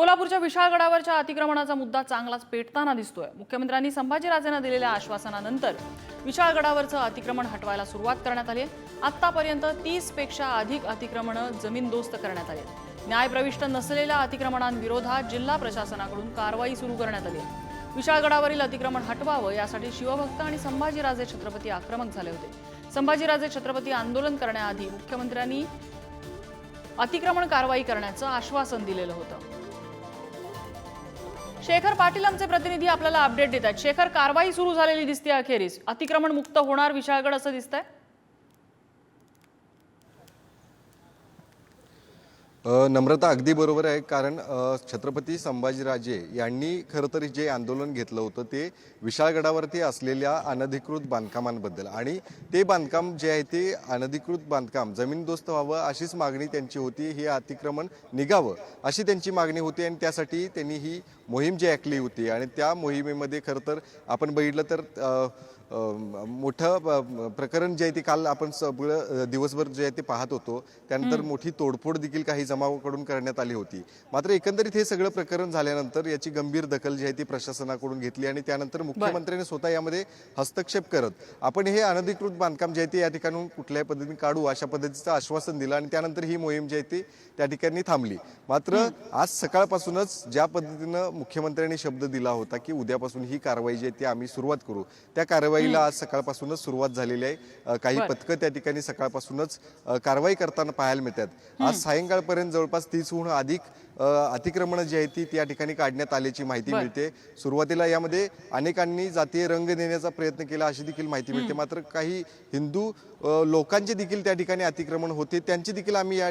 कोल्हापूरच्या विशाळगडावरच्या अतिक्रमणाचा मुद्दा चांगलाच पेटताना दिसतोय. मुख्यमंत्र्यांनी संभाजीराजेंना दिलेल्या आश्वासनानंतर विशाळगडावरचं अतिक्रमण हटवायला सुरुवात करण्यात आली आहे. आतापर्यंत तीसपेक्षा अधिक अतिक्रमणं जमीनदोस्त करण्यात आली आहेत. न्यायप्रविष्ट नसलेल्या अतिक्रमणांविरोधात जिल्हा प्रशासनाकडून कारवाई सुरू करण्यात आली आहे. विशाळगडावरील अतिक्रमण हटवावं यासाठी शिवभक्त आणि संभाजीराजे छत्रपती आक्रमक झाले होते. संभाजीराजे छत्रपती आंदोलन करण्याआधी मुख्यमंत्र्यांनी अतिक्रमण कारवाई करण्याचं आश्वासन दिलेलं होतं. शेखर पाटील आमचे प्रतिनिधी आपल्याला अपडेट देत आहेत. शेखर कारवाई सुरू झालेली दिसते अखेरीस. अतिक्रमण मुक्त होणार विशाळगड असं दिसतंय. नम्रता अगदी बरोबर आहे कारण छत्रपती संभाजीराजे यांनी खरं तर जे आंदोलन घेतलं होतं ते विशाळगडावरती असलेल्या अनधिकृत बांधकामांबद्दल आणि ते बांधकाम जे आहे ते अनधिकृत बांधकाम जमीनदोस्त व्हावं अशीच मागणी त्यांची होती हे अतिक्रमण निघावं अशी त्यांची मागणी होती आणि त्यासाठी त्यांनी ही मोहीम जी आखली होती आणि त्या मोहिमेमध्ये खरं तर आपण बघितलं तर मोठं प्रकरण जे आहे ते काल आपण सगळं दिवसभर जे आहे ते पाहत होतो. त्यानंतर मोठी तोडफोड देखील काही जमावाकडून करण्यात आली होती. मात्र एकंदरीत हे सगळं प्रकरण झाल्यानंतर याची गंभीर दखल जी आहे ती प्रशासनाकडून घेतली आणि त्यानंतर मुख्यमंत्र्यांनी स्वतः यामध्ये हस्तक्षेप करत आपण हे अनधिकृत बांधकाम जे आहे ते या ठिकाणून कुठल्याही पद्धतीने काढू अशा पद्धतीचं आश्वासन दिलं आणि त्यानंतर ही मोहीम जी आहे ती त्या ठिकाणी थांबली. मात्र आज सकाळपासूनच ज्या पद्धतीनं मुख्यमंत्र्यांनी शब्द दिला होता की उद्यापासून ही कारवाई जी आहे ती आम्ही सुरुवात करू. त्या कारवाईला आज सकाळपासूनच सुरुवात झालेली आहे. काही. पथकं त्या ठिकाणी सकाळपासूनच कारवाई करताना पाहायला मिळतात. आज सायंकाळपर्यंत जवळपास तीसहून अधिक अतिक्रमणं जी आहेत ती त्या ठिकाणी काढण्यात आल्याची माहिती. मिळते. सुरुवातीला यामध्ये अनेकांनी जातीय रंग देण्याचा प्रयत्न केला अशी देखील माहिती मिळते. मात्र काही हिंदू लोकांचे देखील त्या ठिकाणी अतिक्रमण होते. त्यांची देखील आम्ही या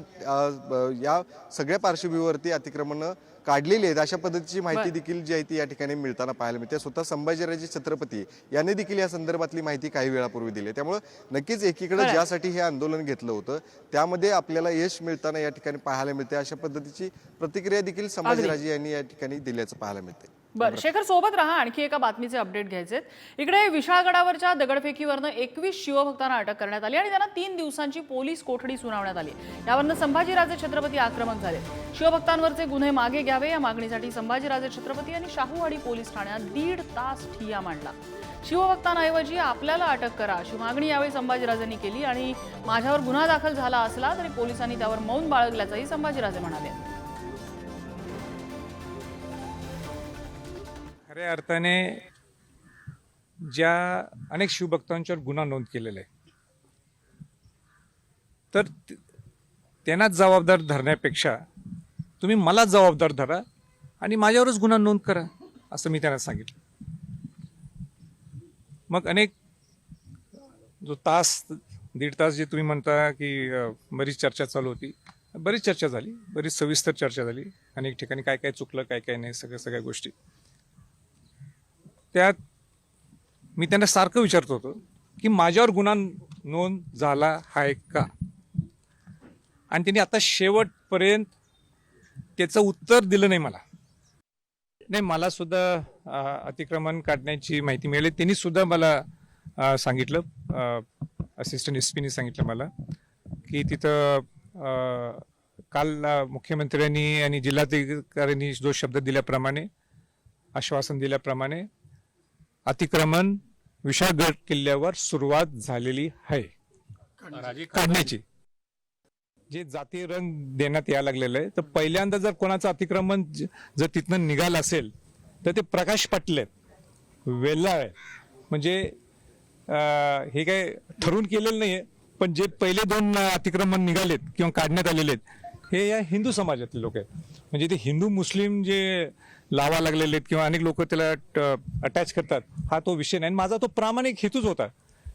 या सगळ्या पार्श्वभूमीवरती अतिक्रमणं काढलेली आहेत. अशा पद्धतीची माहिती देखील जी आहे ती या ठिकाणी मिळताना पाहायला मिळते. स्वतः संभाजीराजे छत्रपती यांनी देखील या संदर्भातली माहिती काही वेळापूर्वी दिली आहे. त्यामुळं नक्कीच एकीकडे. ज्यासाठी हे आंदोलन घेतलं होतं त्यामध्ये आपल्याला यश मिळताना या ठिकाणी पाहायला मिळते. अशा पद्धतीची प्रतिक्रिया देखील संभाजीराजे यांनी या ठिकाणी दिल्याचं पाहायला मिळते बरं शेखर सोबत राहा. आणखी एका बातमीचे अपडेट घ्यायचे इकडे विशाळगडावरच्या दगडफेकीवरनं एकवीस शिवभक्तांना अटक करण्यात आली आणि त्यांना तीन दिवसांची पोलीस कोठडी सुनावण्यात आली. यावरनं संभाजीराजे छत्रपती आक्रमक झाले. शिवभक्तांवरचे गुन्हे मागे घ्यावे या मागणीसाठी संभाजीराजे छत्रपती यांनी शाहूवाडी पोलीस ठाण्यात दीड तास ठिय्या मांडला. शिवभक्तांऐवजी आपल्याला अटक करा अशी मागणी यावेळी संभाजीराजेंनी केली आणि माझ्यावर गुन्हा दाखल झाला असला तरी पोलिसांनी त्यावर मौन बाळगल्याचंही संभाजीराजे म्हणाले. खऱ्या अर्थाने ज्या अनेक शिवभक्तांच्यावर गुन्हा नोंद केलेला आहे तर त्यांनाच जबाबदार धरण्यापेक्षा तुम्ही मला जबाबदार धरा आणि माझ्यावरच गुन्हा नोंद करा असं मी त्यांना सांगितलं. मग अनेक जो तास दीड तास जे तुम्ही म्हणता की बरीच चर्चा चालू होती. बरीच चर्चा झाली बरीच सविस्तर चर्चा झाली. अनेक ठिकाणी काय काय चुकलं काय काय नाही सगळ्या सगळ्या गोष्टी. त्यात मी त्यांना सारखं विचारत होतो की माझ्यावर गुन्हा नोंद झाला आहे का? आणि त्यांनी आता शेवटपर्यंत त्याचं उत्तर दिलं नाही मला. नाही मला सुद्धा अतिक्रमण काढण्याची माहिती मिळाली. त्यांनी सुद्धा मला सांगितलं असिस्टंट एस पीने सांगितलं मला की तिथं काल मुख्यमंत्र्यांनी आणि जिल्हाधिकाऱ्यांनी जो शब्द दिल्याप्रमाणे आश्वासन दिल्याप्रमाणे अतिक्रमण विशाळगड किल्ल्यावर सुरुवात झालेली आहे. काढण्याची. जे जातीय रंग देण्यात यायला लागलेलं आहे तर पहिल्यांदा जर कोणाचं अतिक्रमण जर तिथनं निघालं असेल तर ते प्रकाश पाटील आहेत. वेल्लाळ आहे म्हणजे हे काय ठरवून केलेलं नाहीये पण जे पहिले दोन अतिक्रमण निघालेत किंवा काढण्यात आलेले आहेत हे या हिंदू समाजातले लोक आहेत. म्हणजे ते हिंदू मुस्लिम जे लावा लागलेले आहेत किंवा अनेक लोक त्याला अटॅच करतात. हा तो विषय नाही. आणि माझा तो प्रामाणिक हेतूच होता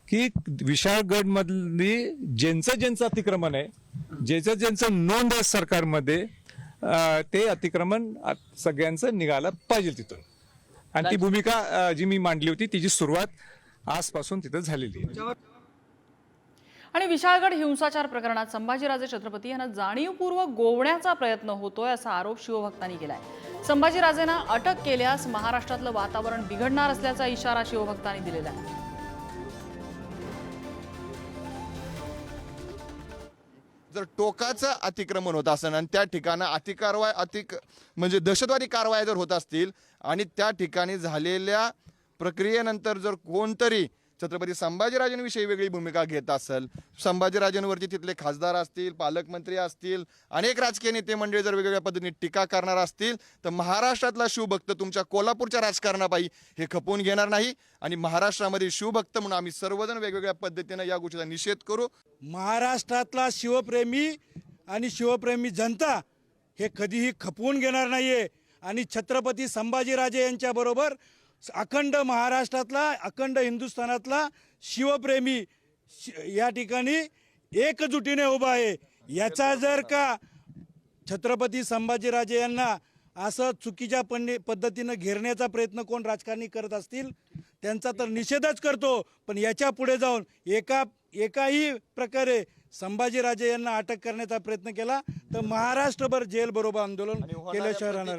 की विशाळगड मधली ज्यांचं ज्यांचं अतिक्रमण आहे ज्याचं ज्यांचं नोंद आहे सरकारमध्ये ते अतिक्रमण सगळ्यांचं निघालं पाहिजे तिथून. आणि ती भूमिका जी मी मांडली होती तिची सुरुवात आजपासून तिथं झालेली आहे. आणि विशाळगड हिंसाचार प्रकरणात संभाजीराजे छत्रपती यांना जाणीवपूर्वक गोवण्याचा प्रयत्न होतोय असा आरोप शिवभक्तांनी केलाय. संभाजीराजेंना अटक केल्यास महाराष्ट्रातलं वातावरण बिघडणार असल्याचा इशारा शिवभक्तांनी दिलेला आहे. जर टोकाचं अतिक्रमण होत असेल आणि त्या ठिकाणं अतिकारवाय अतिक म्हणजे दहशतवादी कारवाया जर होत असतील आणि त्या ठिकाणी झालेल्या प्रक्रियेनंतर जर कोणतरी छत्रपती संभाजीराजांविषयी वेगळी भूमिका घेत असेल. संभाजीराजांवरती तिथले खासदार असतील पालकमंत्री असतील अनेक राजकीय नेते मंडळी जर वेगवेगळ्या पद्धतीने टीका करणार असतील तर महाराष्ट्रातला शिवभक्त तुमच्या कोल्हापूरच्या राजकारणापायी हे खपवून घेणार नाही आणि महाराष्ट्रामध्ये शिवभक्त म्हणून आम्ही सर्वजण वेगवेगळ्या पद्धतीनं या गोष्टीचा निषेध करू. महाराष्ट्रातला शिवप्रेमी आणि शिवप्रेमी जनता हे कधीही खपवून घेणार नाहीये. आणि छत्रपती संभाजीराजे यांच्याबरोबर अखंड महाराष्ट्रातला अखंड हिंदुस्थानातला शिवप्रेमी शि- या ठिकाणी एकजुटीने उभा आहे. याचा जर का छत्रपती संभाजीराजे यांना असं चुकीच्या पणे पद्धतीनं घेरण्याचा प्रयत्न कोण राजकारणी करत असतील त्यांचा तर निषेधच करतो. पण याच्यापुढे जाऊन एका एकाही प्रकारे संभाजीराजे यांना अटक करण्याचा प्रयत्न केला तर महाराष्ट्रभर जेल बरोबर आंदोलन केल्याशिवाय राहणार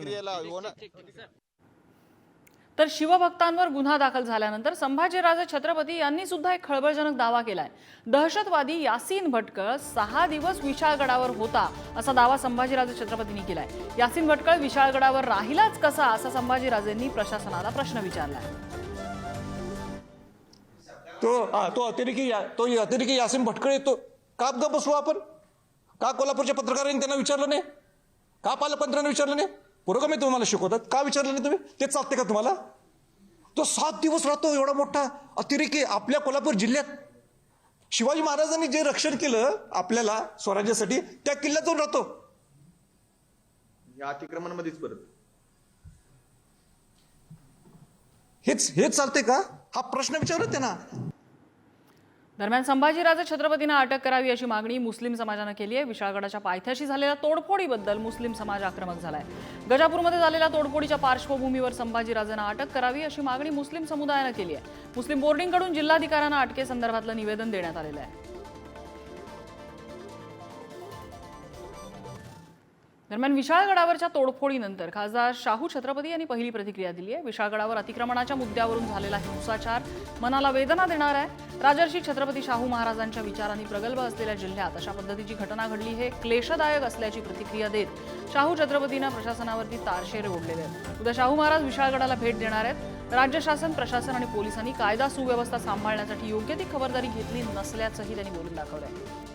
तर शिवभक्तांवर गुन्हा दाखल झाल्यानंतर संभाजीराजे छत्रपती यांनी सुद्धा एक खळबळजनक दावा केलाय. दहशतवादी यासीन भटकळ सहा दिवस विशाळगडावर होता असा दावा संभाजीराजे छत्रपतींनी केलाय. यासीन भटकळ विशाळगडावर राहिलाच कसा असा संभाजीराजेंनी प्रशासनाला प्रश्न विचारलाय. तो हा तो अतिरेकी तो अतिरेकी यासीन भटकळ येतो. का बसू आपण? का कोल्हापूरच्या पत्रकारांनी त्यांना विचारलं नाही? का पालकमंत्र्यांना विचारलं नाही? पुरोगामी तुम्हाला शिकवतात? का विचारलं नाही तुम्ही? तेच चालते का तुम्हाला? तो सात दिवस राहतो एवढा मोठा. अतिरेकी आपल्या कोल्हापूर जिल्ह्यात. शिवाजी महाराजांनी जे रक्षण केलं आपल्याला स्वराज्यासाठी त्या किल्ल्यात जाऊन राहतो. या अतिक्रमणामध्येच परत. हेच हेच चालते का? हा प्रश्न विचारत त्यांना दरम्यान संभाजीराजे छत्रपतींना अटक करावी अशी मागणी मुस्लिम समाजानं केली आहे विशाळगडाच्या पायथ्याशी झालेल्या तोडफोडीबद्दल मुस्लिम समाज आक्रमक झालाय. गजापूरमध्ये झालेल्या तोडफोडीच्या पार्श्वभूमीवर संभाजीराजांना अटक करावी अशी मागणी मुस्लिम समुदायानं केली आहे मुस्लिम बोर्डिंगकडून जिल्हाधिकाऱ्यांना अटकेसंदर्भातलं निवेदन देण्यात आलेलं आहे. दरम्यान विशाळगडावरच्या तोडफोडीनंतर खासदार शाहू छत्रपती यांनी पहिली प्रतिक्रिया दिली आहे. विशाळगडावर अतिक्रमणाच्या मुद्द्यावरून झालेला हिंसाचार मनाला वेदना देणार आहे. राजर्षी छत्रपती शाहू महाराजांच्या विचारांनी प्रगल्भ असलेल्या जिल्ह्यात अशा पद्धतीची घटना घडली हे क्लेशदायक असल्याची प्रतिक्रिया देत शाहू छत्रपतींना प्रशासनावरती तारशेरे ओढलेले आहेत. उद्या शाहू महाराज विशाळगडाला भेट देणार आहेत. राज्य शासन प्रशासन आणि पोलिसांनी कायदा सुव्यवस्था सांभाळण्यासाठी योग्य ती खबरदारी घेतली नसल्याचंही त्यांनी बोलून दाखवलंय